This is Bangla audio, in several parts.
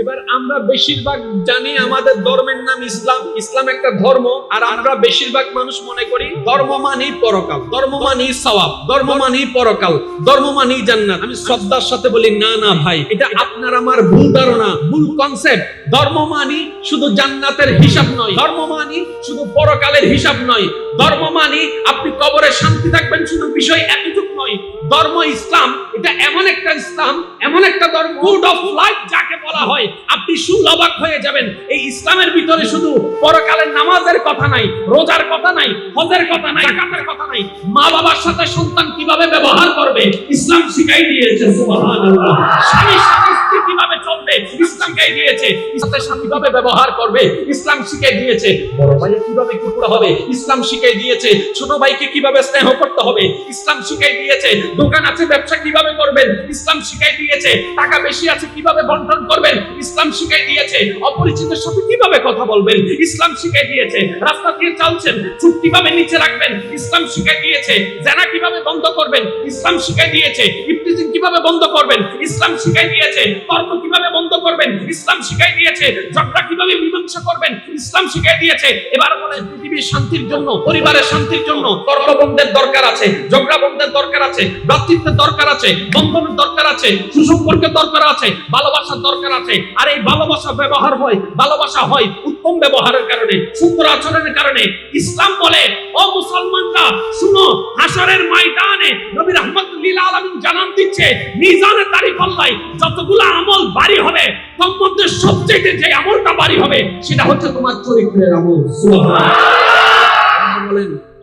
এবার আমরা বেশিরভাগ জানি আমাদের ধর্মের নাম ইসলাম। ইসলাম একটা ধর্ম, আর আমরা বেশিরভাগ মানুষ মনে করি ধর্ম মানেই পরকাল। ধর্ম মানেই সওয়াব, ধর্ম মানেই পরকাল, ধর্ম মানেই জান্নাত। আমি শ্রদ্ধার সাথে বলি, না না, ভাই, এটা আপনার আমার ভুল ধারণা, ভুল কনসেপ্ট ধর্ম মানি শুধু জান্নাতের হিসাব নয়, ধর্ম মানি শুধু পরকালের হিসাব নয়। ধর্ম মানি আপনি কবরে শান্তি থাকবেন, শুধু বিষয় এতটুকু নয় ধর্ম ইসলাম, এটা এমন একটা ইসলাম, এমন একটা ধর্ম গুড অফ লাইফ যাকে বলা হয়। আপনি সুলবাক হয়ে যাবেন। এই ইসলামের ভিতরে শুধু পরকালের নামাজের কথা নাই, রোজার কথা নাই, হজের কথা নাই, জাকাতের কথা নাই। মা বাবার সাথে সন্তান কীভাবে ব্যবহার করবে, ইসলাম শিখাই দিয়েছে, সুবহানাল্লাহ। স্বামী স্ত্রী কীভাবে চলবে ইসলাম শিখাই দিয়েছে। সাথে স্বামী কীভাবে ব্যবহার করবে? ইসলাম শিখাই দিয়েছে। বড় ভাইয়ের কীভাবে কুকুর হবে? ইসলাম শিখাই দিয়েছে। ছোট ভাইকে কীভাবে স্নেহ করতে হবে? ইসলাম শিখাই দিয়েছে। দোকান আছে, ব্যবসা কীভাবে করবেন? ইসলাম শিখাই দিয়েছে। টাকা বেশি আছে, কীভাবে বন্টন করবেন? ইসলাম শিখাই দিয়েছে। অপরিচিতের সাথে কীভাবে কথা বলবেন? ইসলাম শিখাই দিয়েছে। রাস্তা দিয়ে চলছেন, চুপ কীভাবে নিচে রাখবেন? ইসলাম শিখাই দিয়েছে। জানা কীভাবে বন্ধ করবেন? ইসলাম শিখাই দিয়েছে। ইফতিজিং কীভাবে বন্ধ করবেন? ইসলাম শিখাই দিয়েছে। তর্ক কীভাবে বন্ধ করবেন, ইসলাম শিখাই দিয়েছে। ঝগড়া কীভাবে মীমাংসা করবেন, ইসলাম শিখাই দিয়েছে। এবার বলে পৃথিবীর শান্তির জন্য, পরিবারের শান্তির জন্য তর্ক বন্ধের দরকার আছে ঝগড়া বন্ধের দরকার আছে, ভ্রাতৃত্বের দরকার আছে, বন্ধনের দরকার আছে, সুসম্পর্কের দরকার আছে, ভালোবাসার দরকার আছে। আর এই ভালোবাসা ব্যবহার হয়, ভালোবাসা হয় উত্তম ব্যবহারের কারণে, সুন্দর আচরণের কারণে। ইসলাম বলে, ও মুসলমানরা, শুনো হাসরের ময়দানে নবী রহমতুল্লিল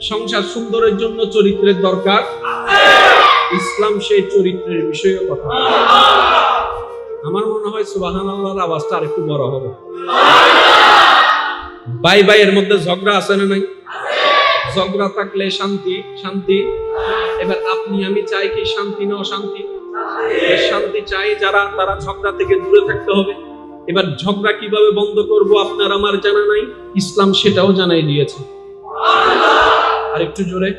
সংসার সুন্দরের জন্য চরিত্রের দরকার? ইসলাম সেই চরিত্রের বিষয়ে কথা। আমার মনে হয় সুবাহান আল্লাহর আওয়াজটা আরেকটু বড় হবে। ভাই ভাইয়ের মধ্যে ঝগড়া আছে না নাই? ঝগড়া থাকলে শান্তি শান্তি। এবার আপনি, আমি চাই কি শান্তি, না অশান্তি? শান্তি চাই যারা, তারা ঝগড়া থেকে দূরে থাকতে হবে। এবার ঝগড়া কীভাবে বন্ধ করব আপনার আমার জানা নাই? ইসলাম সেটাও জানাই দিয়েছে। আর একটু জোরে।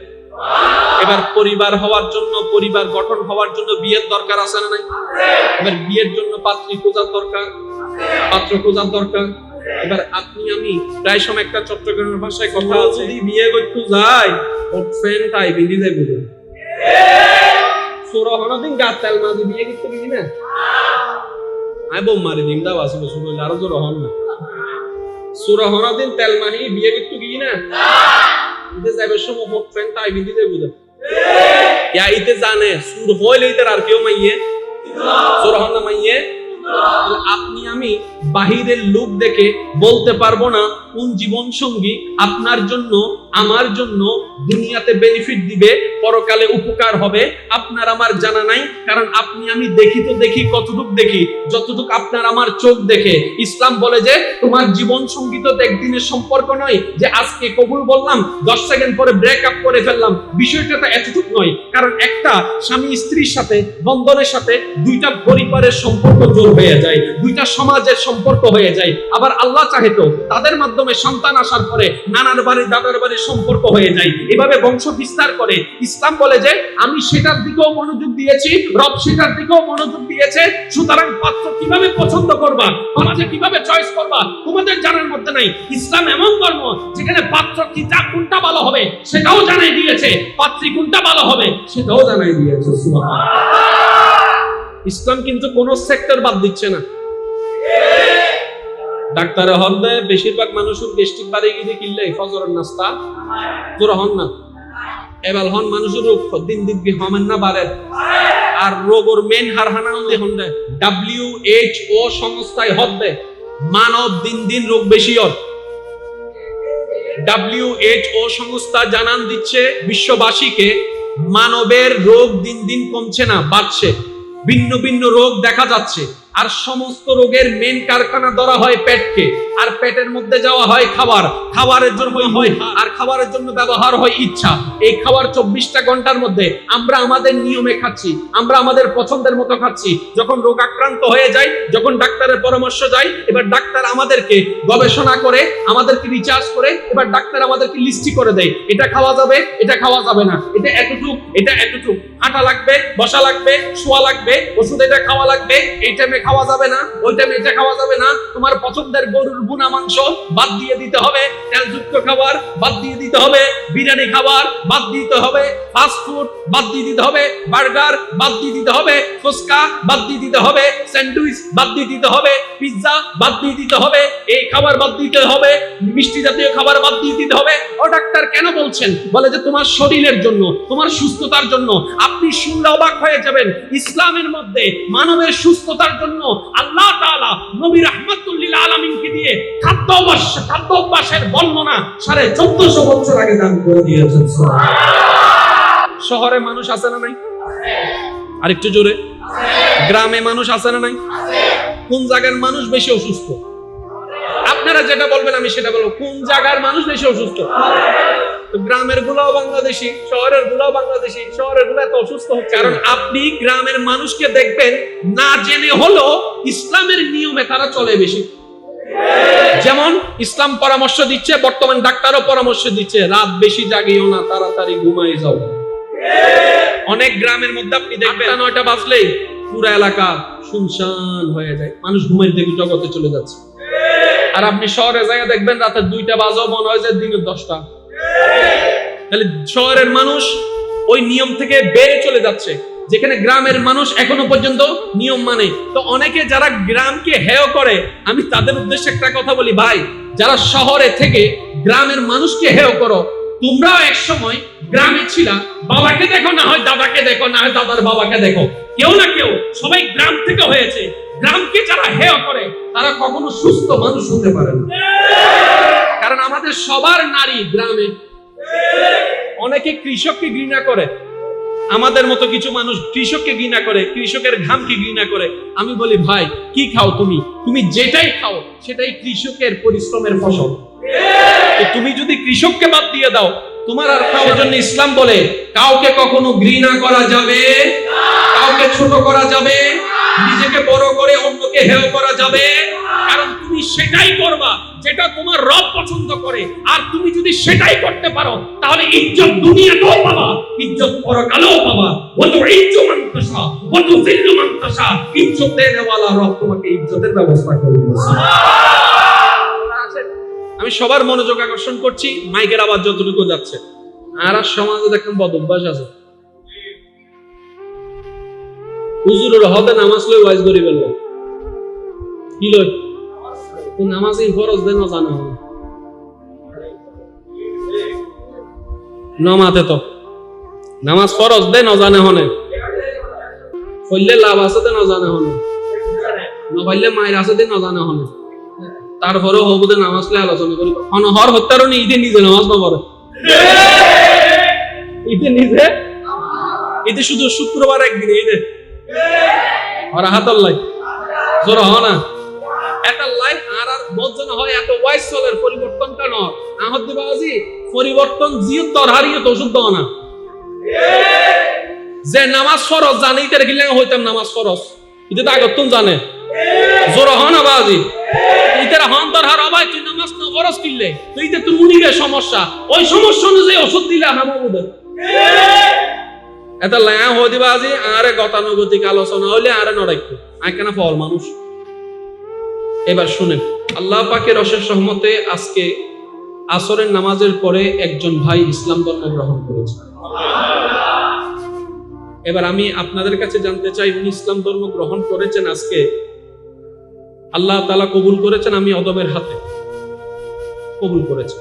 এবার পরিবার হওয়ার জন্য, পরিবার গঠন হওয়ার জন্য বিয়ের দরকার আছে না নাই? এবার বিয়ের জন্য পাত্রী খোঁজার দরকার। পাত্র খোঁজার দরকার। এবার আপনি, আমি প্রায় সময় একটা চট্টগ্রামের ভাষায় কথা আছে যদি বিয়ে করতে যাই ওটফেন তাই বিধি যাই বুঝে সোরা হনা দিন গাত তেল মাঝে বিয়ে করতে গেলি না? আই বোম মারি দিন, দাও আসলে শুনো আরও জোর হন না। সোরা হনা দিন তেল মাহি বিয়ে করতে গেলি না? ইতে যাইবে সময় হোক ফ্রেন্ড তাই বিধি যাই বুঝে ইয়া ইতে জানে? সুর হইলে ইতে আর কেউ মাইয়ে? সোরা হন না মাইয়ে? আপনি আমি বাহিরের লোক দেখে বলতে পারব না কোন জীবন সঙ্গী আপনার জন্য, আমার জন্য দুনিয়াতে বেনিফিট দিবে, পরকালে উপকার হবে, আপনার আমার জানা নাই, কারণ আপনি আমি দেখি তো দেখি, কতটুক দেখি, যতটুক আপনার আমার চোখ দেখে। ইসলাম বলে যে, তোমার জীবন সঙ্গী তো একদিনের সম্পর্ক নয়, যে আজকে কবুল বললাম, দশ সেকেন্ড পরে ব্রেক আপ করে ফেললাম, বিষয়টা তো এতটুক নয়, কারণ একটা স্বামী স্ত্রীর সাথে, বন্ধনের সাথে দুইটা পরিবারের সম্পর্ক হয়ে যায়, দুইটা সমাজের সম্পর্ক হয়ে যায়। আবার আল্লাহ চাহে তো তাদের মাধ্যমে সন্তান আসার পরে নানার বাড়ি, দাদার বাড়ির সম্পর্ক হয়ে যায়। এভাবে বংশ বিস্তার করে। ইসলাম বলে যে, আমি সেটার দিকেও মনোযোগ দিয়েছি, রব সেটার দিকেও মনোযোগ দিয়েছে। সুতরাং পাত্র কীভাবে পছন্দ করবা, সমাজে কীভাবে চয়েস করবা, তোমাদের জানার মধ্যে নাই। ইসলাম এমন ধর্ম যেখানে পাত্র কি যা, কোনটা ভালো হবে সেটাও জানাই দিয়েছে। পাত্রী কোনটা ভালো হবে সেটাও জানাই দিয়েছে, সুবহানাল্লাহ। ইসলাম কিন্তু কোন সেক্টর বাদ দিচ্ছে না। ডাক্তারে হন দেয় বেশিরভাগ মানুষের গেস্টিক বাড়ি গিয়ে কিনলে ফজরের নাস্তা। তোরা হন না। এবার হন মানুষের রোগ, দিন দিন কি হমেন না বাড়ে। আর রোগর মেন হার হানা হন দেয় ডাব্লিউ এইচ ও সংস্থায় হদ দেয় মানব দিন দিন রোগ বেশি হত ডাব্লিউ এইচ ও সংস্থা জানান দিচ্ছে, বিশ্ববাসীকে মানবের রোগ দিন দিন কমছে না, বাড়ছে। ভিন্ন ভিন্ন রোগ দেখা যাচ্ছে। আর সমস্ত রোগের মেন কারখানা ধরা হয় পেটকে। আর পেটের মধ্যে যাওয়া হয় খাবার। খাবারের জন্য হয়, আর খাবারের জন্য ব্যবহার হয় ইচ্ছা। এই খাবার চব্বিশটা ঘণ্টার মধ্যে আমরা আমাদের নিয়মে খাচ্ছি, আমরা আমাদের পছন্দের মতো খাচ্ছি। যখন রোগ আক্রান্ত হয়ে যায়, যখন ডাক্তারের পরামর্শ যায়, এবার ডাক্তার আমাদেরকে গবেষণা করে, আমাদেরকে রিচার্জ করে, এবার ডাক্তার আমাদেরকে লিস্টি করে দেয়, এটা খাওয়া যাবে, এটা খাওয়া যাবে না। এটা এতটুক এটা এতটুক। আটা লাগবে, বসা লাগবে, শোয়া লাগবে, ওষুধ এটা খাওয়া লাগবে, এই টাইমে খাওয়া যাবে না ওই টাইমে এটা খাওয়া যাবে না তোমার পছন্দের গরুর বুনা মাংস বাদ দিয়ে দিতে হবে তেলযুক্ত খাবার বাদ দিয়ে দিতে হবে বিরিয়ানি খাবার বাদ দিতে হবে ফাস্ট ফুড বাদ দিয়ে দিতে হবে বার্গার বাদ দিয়ে দিতে হবে ফুচকা বাদ দিয়ে দিতে হবে স্যান্ডউইচ বাদ দিয়ে দিতে হবে পিৎজা বাদ দিয়ে দিতে হবে এই খাবার বাদ দিতে হবে মিষ্টি জাতীয় খাবার বাদ দিয়ে দিতে হবে ও ডাক্তার কেন বলছেন বলে যে তোমার শরীরের জন্য তোমার সুস্থতার জন্য আপনি শুনলে অবাক হয়ে যাবেন ইসলামের মধ্যে মানবের সুস্থতার জন্য আল্লাহ তাআলা নবী রাহমাতুল্লিল আলামিনকে দিয়ে খাদ্য অভ্যাস খাদ্য অভ্যাসের বর্ণনা সাড়ে চোদ্দশো বছর আগে দান করে দিয়েছেন। শহরে মানুষ আছে না নাই? আরেকটু জোরে। গ্রামে মানুষ আছে না নাই? কোন জায়গার মানুষ বেশি অসুস্থ? আপনারা যেটা বলবেন আমি সেটা বলব। কোন জায়গার মানুষ বেশি অসুস্থ? গ্রামের গুলাও বাংলাদেশি, শহরের গুলাও বাংলাদেশি, শহরেরগুলো এত অসুস্থ হচ্ছে। কারণ আপনি গ্রামের মানুষকে দেখবেন, না জেনে হলো ইসলামের নিয়মে তারা চলে বেশি। যেমন ইসলাম পরামর্শ দিচ্ছে, বর্তমান ডাক্তারও পরামর্শ দিচ্ছে, রাত বেশি জাগিও না, তাড়াতাড়ি ঘুমাই যাও। অনেক গ্রামের মধ্যে আপনি দেখবেন নয়টা বাজলেই পুরো এলাকা শুনশান হয়ে যায়। মানুষ ঘুমের দিকে জগতে চলে যাচ্ছে। আর আপনি শহরে জায়গা দেখবেন রাতের দুইটা বাজাও মনে হয় যে দিনের দশটা। তাহলে শহরের মানুষ ওই নিয়ম থেকে বেড়ে চলে যাচ্ছে, যেখানে গ্রামের মানুষ এখনও পর্যন্ত নিয়ম মানে। তো অনেকে যারা গ্রামকে হেয় করে, আমি তাদের উদ্দেশ্যে একটা কথা বলি, ভাই, যারা শহরে থেকে গ্রামের মানুষকে হেয় করো, তোমরাও এক সময় গ্রামে ছিলা, বাবাকে দেখো, না হয় দাদাকে দেখো, না হয় দাদার বাবাকে দেখো। কেউ না কেউ, সবাই গ্রাম থেকে হয়েছে। গ্রামকে যারা হেয় করে, তারা কখনো সুস্থ মানুষ হতে পারে না। কারণ আমাদের সবার নারী গ্রামে। অনেকে কৃষককে ঘৃণা করে। আমাদের মতো কিছু মানুষ কৃষককে ঘৃণা করে, কৃষকের ঘামকে ঘৃণা করে। আমি বলি, ভাই, কি খাও তুমি? তুমি যেটাই খাও, সেটাই কৃষকের পরিশ্রমের ফসল। তুমি যদি কৃষককে বাদ দিয়ে দাও, তোমার আর খাওয়ার জন্য ইসলাম বলে, কাউকে কখনো ঘৃণা করা যাবে? কাউকে ছোট করা যাবে? নিজেকে বড় করে অন্যকে হেয় করা যাবে? তুমি সেটাই করবা যেটা তোমার রব পছন্দ করে। আর তুমি যদি সেটাই করতে পারো, তাহলে ইজ্জত দুনিয়াতেও পাবা, ইজ্জত পরকালেও পাবা। বলো ইজ্জত মান্তাসা বলো জিল্লু মান্তাসা ইজ্জত দেওয়ালা রব তোমাকে ইজ্জতের ব্যবস্থা করে দিয়েছে আমি সবার মনোযোগ আকর্ষণ করছি, মাইকের আওয়াজ যতটুকু যাচ্ছে। আর আর সমাজে দেখেন বদ আছে। হুজুরের হতে নামাজ লই ওয়াজ করি বলব কি লই? তো নামাজই ফরজ দেন জানা হবে নমাতে তো নামাজ ফরজ দে নজানে হনে কইলে লাভ আছে দে নজানে হনে নবাইলে মায়ের আছে দে নজানে হনে তারপরেও হবুদে নামাজ লে আলোচনা করি অনহর হত্যারও নি ঈদে নিজে নামাজ না পড়ে ঈদে নিজে ঈদে শুধু শুক্রবার একদিন ঈদে আর হাতর লাই জোর হ না এটা লাই আর আর বজন হয়, এত ওয়াইস চলের পরিবর্তন কেন আহত দিবাজি পরিবর্তন জিও তর হারিয়ে তো ওষুধ দাও না। যে নামাজ ফরজ, জানি তার গিলে হইতাম নামাজ ফরজ। এটা তো আগতন জানে। জোর হ না বাজি ইতারা হন তোর হার অবাই তুই নামাজ না ফরজ কিনলে তুই তো তোর উনিকে সমস্যা। ওই সমস্যা অনুযায়ী ওষুধ দিলে আমার এটা লায়া হয়ে দিবা আজি, আরে গতানুগতিক আলোচনা হইলে আরে নড়াইতো। আই কেন ফল মানুষ? এবার শুনেন, আল্লাহ পাকের অশেষ সহমতে আজকে আসরের নামাজের পরে একজন ভাই ইসলাম ধর্ম গ্রহণ করেছে। এবার আমি আপনাদের কাছে জানতে চাই, উনি ইসলাম ধর্ম গ্রহণ করেছেন আজকে? আল্লাহ তালা কবুল করেছেন আমি অদবের হাতে? কবুল করেছেন।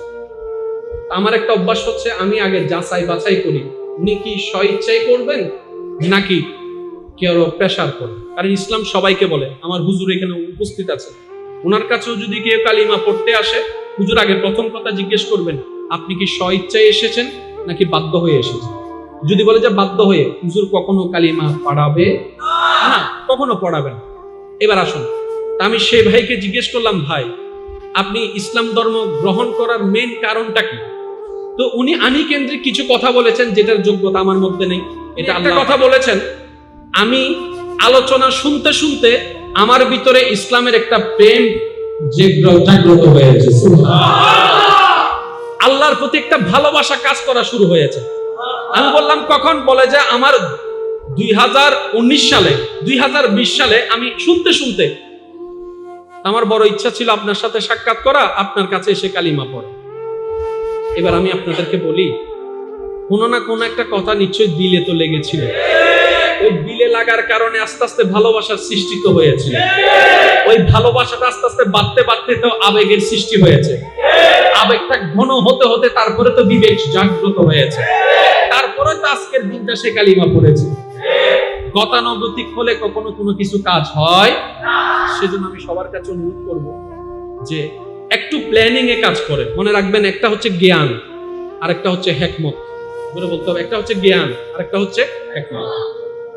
আমার একটা অভ্যাস হচ্ছে, আমি আগে যাচাই বাছাই করি, উনি কি স্বইচ্ছাই করবেন নাকি কেউ প্রেশার করবে কারণ ইসলাম সবাইকে বলে, আমার হুজুর এখানে উপস্থিত আছে ওনার কাছেও যদি কেউ কালিমা পড়তে আসে হুজুর আগে প্রথম কথা জিজ্ঞেস করবেন আপনি কি স্বইচ্ছায় এসেছেন নাকি বাধ্য হয়ে এসেছেন? যদি বলে যে বাধ্য হয়ে হুজুর কখনো কালিমা পড়াবে? না কখনো পড়াবেন এবার আসুন তা আমি সে ভাইকে জিজ্ঞেস করলাম ভাই আপনি ইসলাম ধর্ম গ্রহণ করার মেন কারণটা কি? তো উনি আমি কেন্দ্রিক কিছু কথা বলেছেন যেটার যোগ্যতা আমার মধ্যে নেই। এটা একটা কথা বলেছেন। আমি আলোচনা শুনতে শুনতে আমার ভিতরে ইসলামের একটা প্রেম জাগ্রত হয়েছে আল্লাহর প্রতি একটা ভালোবাসা কাজ করা শুরু হয়েছে। আমি বললাম, কখন? বলে যে আমার দুই সালে, দুই হাজার বিশ সালে আমি শুনতে শুনতে আমার বড় ইচ্ছা ছিল আপনার সাথে সাক্ষাৎ করা, আপনার কাছে এসে কালিমা পড়া। এবার আমি আপনাদেরকে বলি, কোনো না কোনো একটা কথা নিশ্চয়ই দিলে তো লেগেছিল। ওই দিলে লাগার কারণে আস্তে আস্তে ভালোবাসার সৃষ্টি তো হয়েছিল ওই ভালোবাসাটা আস্তে আস্তে বাড়তে বাড়তে তো আবেগের সৃষ্টি হয়েছে। আবেগটা ঘন হতে হতে তারপরে তো বিবেক জাগ্রত হয়েছে। তারপরে তো আজকের দিনটা সে কালিমা পড়েছে। গতানুগতিক হলে কখনো কোনো কিছু কাজ হয়? সেজন্য আমি সবার কাছে অনুরোধ করব যে একটু প্ল্যানিং এ কাজ করে। মনে রাখবেন একটা হচ্ছে জ্ঞান আর একটা হচ্ছে হেকমত। বলে বলতে হবে, একটা হচ্ছে জ্ঞান আর একটা হচ্ছে হেকমত।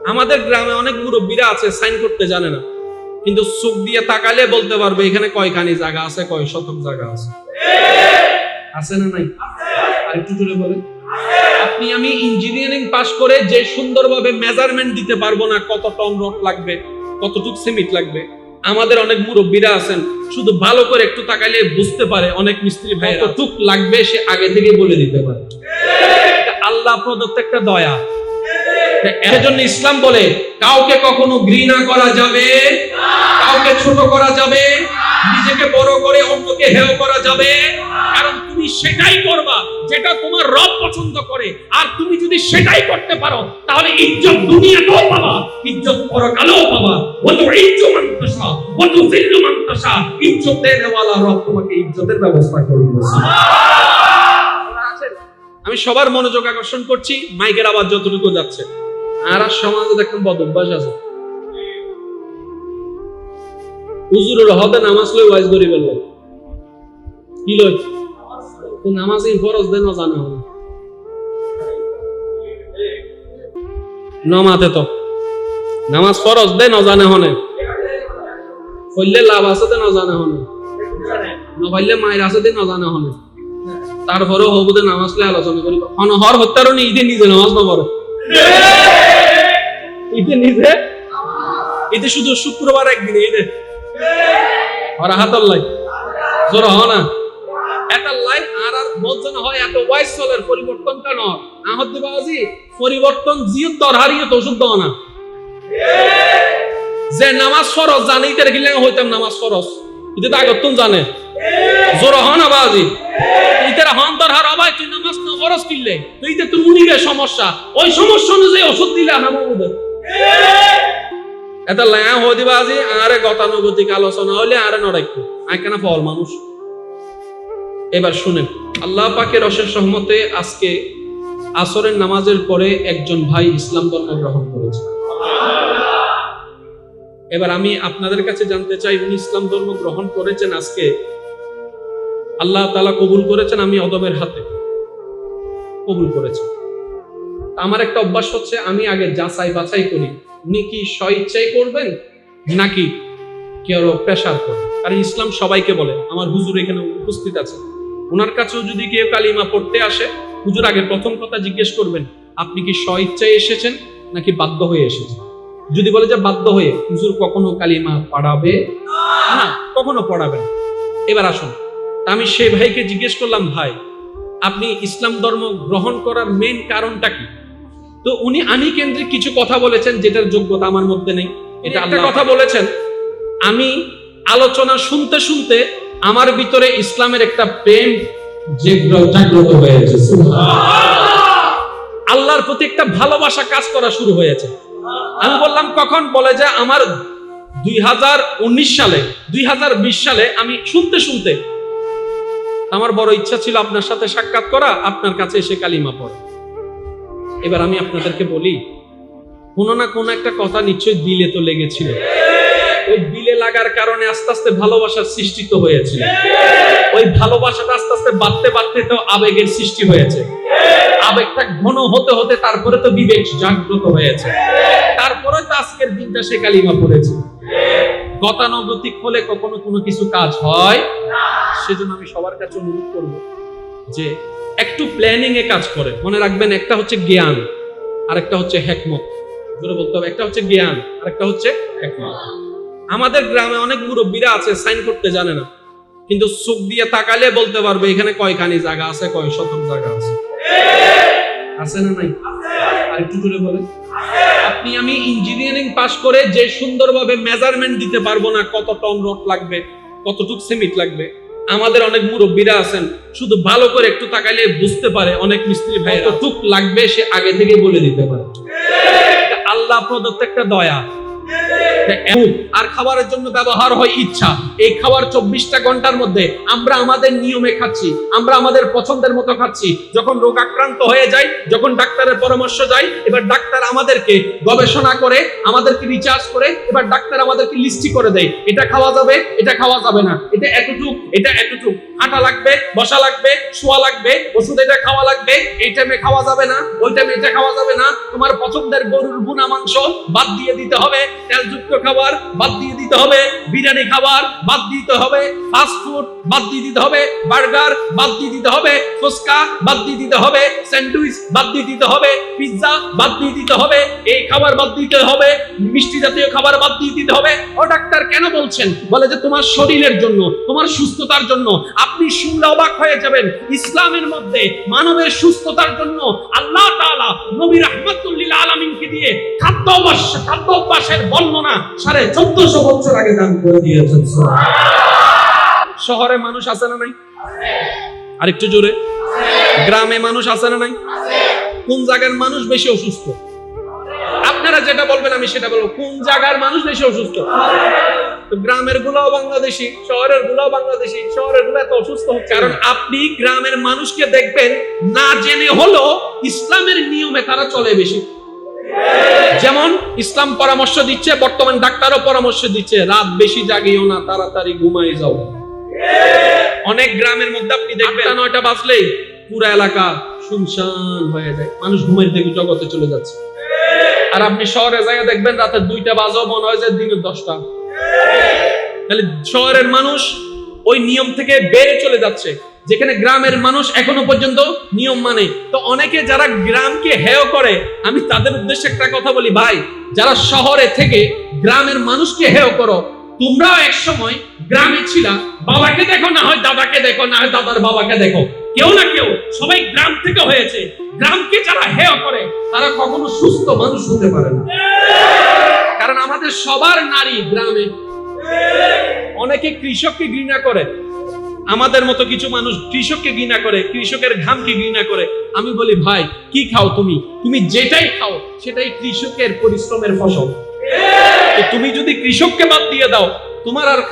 আমাদের গ্রামে অনেক মুরব্বীরা আছে, সাইন করতে জানে না। কিন্তু চোখ দিয়ে তাকালে বলতে পারবে, এখানে কয়খানি জায়গা আছে, কয় শতক জায়গা আছে। আছে না নাই? আর একটু জোরে বলেন। আপনি আমি ইঞ্জিনিয়ারিং পাশ করে যে সুন্দরভাবে মেজারমেন্ট দিতে পারব না, কত টন রড লাগবে, কতটুক সিমেন্ট লাগবে, আমাদের অনেক মুরব্বীরা আছেন। শুধু ভালো করে একটু তাকাইলে বুঝতে পারে, অনেক মিস্ত্রি ভাই কতটুক লাগবে সে আগে থেকে বলে দিতে পারে। আল্লাহ প্রদত্ত একটা দয়া। এজন্য ইসলাম বলে কাউকে কখনো ঘৃণা করা যাবে কাউকে ছোট করা যাবে নিজেকে বড় করে অন্যকে হেয় করা যাবে। কারণ তুমি সেটাই করবা যেটা তোমার রব পছন্দ করে। আর তুমি যদি সেটাই করতে পারো তাহলে ইজ্জত দুনিয়াতেও পাবা ইজ্জত পরকালেও পাবা। ওত ইজ্জত মান্তাসা ওত জিল্লু মান্তাসা ইজ্জত দেওয়ালা রব তোমাকে ইজ্জতের ব্যবস্থা করবে আমি সবার মনোযোগ আকর্ষণ করছি মাইকের আওয়াজ যতটুকু যাচ্ছে। আর সমাজে দেখেন বদ অভ্যাস আছে। হুজুরের নামাজ লই ওয়াইজ করি বলল কি লই? নামাজ এই ফরজ দেন জানা হবে। নমাতে তো। নামাজ ফরজ দে নজানে হনে লাভ আছে দে নজানে হনে নবাইলে মায়ের আছে দে নজানে হনে হবুদে নামাজ লে আলোচনা করি। অনহর হত্যারও নি ঈদে নিজে নামাজ না পড়ে। ঈদে নিজে। ঈদে শুধু শুক্রবার একদিন ঈদে ওরা হাতর লাই জোর হ না। এটা লাইফ আর আর বলছেন হয় এত ওয়াইস চলের পরিবর্তন কেন? আহত দিবাজি পরিবর্তন জিয়ত দরহারিয়ে তো ওষুধ না। যে নামাজ ফরজ জানিতে রেখিলে হইতাম নামাজ ফরজ। এটা তো আগতুন জানে। জোর হ না বাজি ইতার হন দরহার অবাই, তুই নামাজ না ফরজ কিনলে তুই তো উনিরে সমস্যা। ওই সমস্যা অনুযায়ী ওষুধ দিলে হামামুদের এটা আরে গতানুগতিক আলোচনা হলে আরে নড়াইকো। আইকানা ফল মানুষ? এবার শুনেন, আল্লাহ পাকের অশেষ সহমতে আজকে আসরের নামাজের পরে একজন ভাই ইসলাম ধর্ম গ্রহণ করেছে। এবার আমি আপনাদের কাছে জানতে চাই, উনি ইসলাম ধর্ম গ্রহণ করেছেন আজকে? আল্লাহ তালা কবুল করেছেন? আমি অদমের হাতে কবুল করেছেন আমার একটা অভ্যাস হচ্ছে, আমি আগে যাচাই বাছাই করি। উনি কি স্বইচ্ছাই করবেন, নাকি কেউ প্রেশার করে? কারণ ইসলাম সবাইকে বলে, আমার হুজুর এখানে উপস্থিত আছে। ওনার কাছেও যদি কেউ কালিমা পড়তে আসে, হুজুর আগে প্রথম কথা জিজ্ঞেস করবেন, আপনি কি স্বইচ্ছায় এসেছেন, নাকি বাধ্য হয়ে এসেছেন? যদি বলে যে বাধ্য হয়ে, হুজুর কখনো কালিমা পড়াবে? না, কখনো পড়াবে না। এবার আসুন আমি সেই ভাইকে জিজ্ঞেস করলাম, ভাই, আপনি ইসলাম ধর্ম গ্রহণ করার মেন কারণটা কি? তো উনি আমি কেন্দ্রিক কিছু কথা বলেছেন যেটার যোগ্যতা আমার মধ্যে নেই। এটা একটা কথা বলেছেন। আমি আলোচনা শুনতে শুনতে আমার ভিতরে ইসলামের একটা প্রেম জাগ্রত হয়েছে আল্লাহর প্রতি একটা ভালোবাসা কাজ করা শুরু হয়েছে। আমি বললাম কখন? বলে যে আমার দুই হাজার উনিশ সালে দুই হাজার বিশ সালে আমি শুনতে শুনতে আমার বড় ইচ্ছা ছিল আপনার সাথে সাক্ষাৎ করা আপনার কাছে এসে কালিমা পড়া। এবার আমি আপনাদেরকে বলি, কোনো না কোনো একটা কথা নিশ্চয়ই দিলে তো লেগেছিল। ওই দিলে লাগার কারণে আস্তে আস্তে ভালোবাসার সৃষ্টি তো হয়েছিল ওই ভালোবাসাটা আস্তে আস্তে বাড়তে বাড়তে তো আবেগের সৃষ্টি হয়েছে। আবেগটা ঘন হতে হতে তারপরে তো বিবেক জাগ্রত হয়েছে। তারপরে তো আজকের দিনটা সে কালিমা পড়েছে। গতানুগতিক হলে কখনো কোনো কিছু কাজ হয়? সেজন্য আমি সবার কাছে অনুরোধ করব যে একটু প্ল্যানিং এ কাজ করে। মনে রাখবেন একটা হচ্ছে জ্ঞান আর একটা হচ্ছে হেকমত। জোরে বলতে হবে, একটা হচ্ছে জ্ঞান আর একটা হচ্ছে হেকমত। আমাদের গ্রামে অনেক মুরব্বীরা আছে, সাইন করতে জানে না। কিন্তু চোখ দিয়ে তাকালে বলতে পারবে, এখানে কয়খানি জায়গা আছে, কয় শতক জায়গা আছে। আছে না নাই? আর একটু জোরে বলেন। আপনি আমি ইঞ্জিনিয়ারিং পাশ করে যে সুন্দরভাবে মেজারমেন্ট দিতে পারব না, কত টন রড লাগবে, কতটুক সিমেন্ট লাগবে আমাদের অনেক মুরব্বীরা আছেন শুধু ভালো করে একটু তাকাইলে বুঝতে পারে অনেক মিস্ত্রি ভাই কতটুক লাগবে সে আগে থেকে বলে দিতে পারে। আল্লাহ প্রদত্ত একটা দয়া। আর খাবারের জন্য ব্যবহার হয় ইচ্ছা। এই খাবার চব্বিশটা ঘণ্টার মধ্যে আমরা আমাদের নিয়মে খাচ্ছি, আমরা আমাদের পছন্দের মতো খাচ্ছি। যখন রোগ আক্রান্ত হয়ে যায়, যখন ডাক্তারের পরামর্শ যায়, এবার ডাক্তার আমাদেরকে গবেষণা করে, আমাদেরকে রিচার্জ করে, এবার ডাক্তার আমাদেরকে লিস্টি করে দেয়, এটা খাওয়া যাবে, এটা খাওয়া যাবে না, এটা এতটুক এটা এতটুক। হাঁটা লাগবে বসা লাগবে, শোয়া লাগবে, ওষুধ এটা খাওয়া লাগবে, এই টাইমে খাওয়া যাবে না, ওই টাইমে এটা খাওয়া যাবে না। তোমার পছন্দের গরুর বুনা মাংস বাদ দিয়ে দিতে হবে, তেলযুক্ত খাবার বাদ দিয়ে দিতে হবে, বিরিয়ানি খাবার বাদ দিতে হবে ফাস্ট ফুড বাদ দিয়ে দিতে হবে বার্গার বাদ দিয়ে দিতে হবে, ফুচকা বাদ দিয়ে দিতে হবে স্যান্ডউইচ বাদ দিয়ে দিতে হবে পিৎজা বাদ দিয়ে দিতে হবে, এই খাবার বাদ দিতে হবে, মিষ্টি জাতীয় খাবার বাদ দিয়ে দিতে হবে। ও ডাক্তার কেন বলছেন? বলে যে তোমার শরীরের জন্য, তোমার সুস্থতার জন্য। আপনি শুনলে অবাক হয়ে যাবেন। ইসলামের মধ্যে মানবের সুস্থতার জন্য আল্লাহ তাআলা নবী রাহমাতুল্লিল আলামিনকে দিয়ে খাদ্য অভ্যাস, খাদ্য অভ্যাসের বর্ণনা সাড়ে চোদ্দশো বছর আগে দান করে দিয়েছেন। শহরে মানুষ আছে না নাই? আরেকটু জোরে। গ্রামে মানুষ আছে না নাই? কোন জায়গার মানুষ বেশি অসুস্থ? আপনারা যেটা বলবেন আমি সেটা বলব। কোন জায়গার মানুষ বেশি অসুস্থ? তো গ্রামের গুলাও বাংলাদেশি, শহরের গুলাও বাংলাদেশি, শহরেরগুলো এত অসুস্থ হচ্ছে। কারণ আপনি গ্রামের মানুষকে দেখবেন, না জেনে হলো ইসলামের নিয়মে তারা চলে বেশি। যেমন ইসলাম পরামর্শ দিচ্ছে, বর্তমান ডাক্তারও পরামর্শ দিচ্ছে, রাত বেশি জাগিও না, তাড়াতাড়ি ঘুমাই যাও। অনেক গ্রামের মধ্যে আপনি দেখবেন নয়টা বাজলেই পুরো এলাকা শুনশান হয়ে যায়। মানুষ ঘুমের থেকে জগতে চলে যাচ্ছে। আর আপনি শহরে জায়গা দেখবেন, রাতে দুইটা বাজাও মনে হয় যে দিনের দশটা। তাহলে শহরের মানুষ ওই নিয়ম থেকে বেড়ে চলে যাচ্ছে। যেখানে গ্রামের মানুষ এখনও পর্যন্ত নিয়ম মানে। তো অনেকে যারা গ্রামকে হেয় করে, আমি তাদের উদ্দেশ্যে একটা কথা বলি, ভাই, যারা শহরে থেকে গ্রামের মানুষকে হেয় করো, তোমরাও এক সময় গ্রামে ছিলা, বাবাকে দেখো, না হয় দাদাকে দেখো, না হয় দাদার বাবাকে দেখো। কেউ না কেউ, সবাই গ্রাম থেকে হয়েছে। গ্রামকে যারা হেয় করে, তারা কখনো সুস্থ মানুষ হতে পারে না। কারণ আমাদের সবার নারী গ্রামে। অনেকে কৃষককে ঘৃণা করে। আমাদের মতো কিছু মানুষ কৃষককে ঘৃণা করে, কৃষকের ঘামকে ঘৃণা করে। আমি বলি, ভাই, কি খাও তুমি? তুমি যেটাই খাও, সেটাই কৃষকের পরিশ্রমের ফসল। তুমি যদি কৃষককে বাদ দিয়ে দাও, তোমার আর